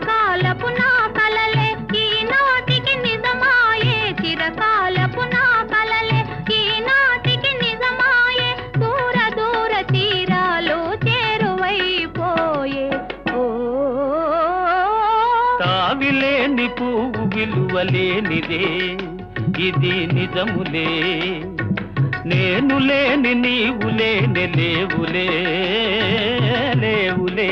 చిరకాలపు నా కలలే ఈ నాటికి నిజమాయే. చిరకాలపు నా కలలే ఈ నాటికి నిజమాయే. దూర దూర తీరాలు చేరువైపోయే. ఓ పువ్వు విలువలేనిదే ఇది నిజములే. నేను లేని నీవులే లేని లేవులే.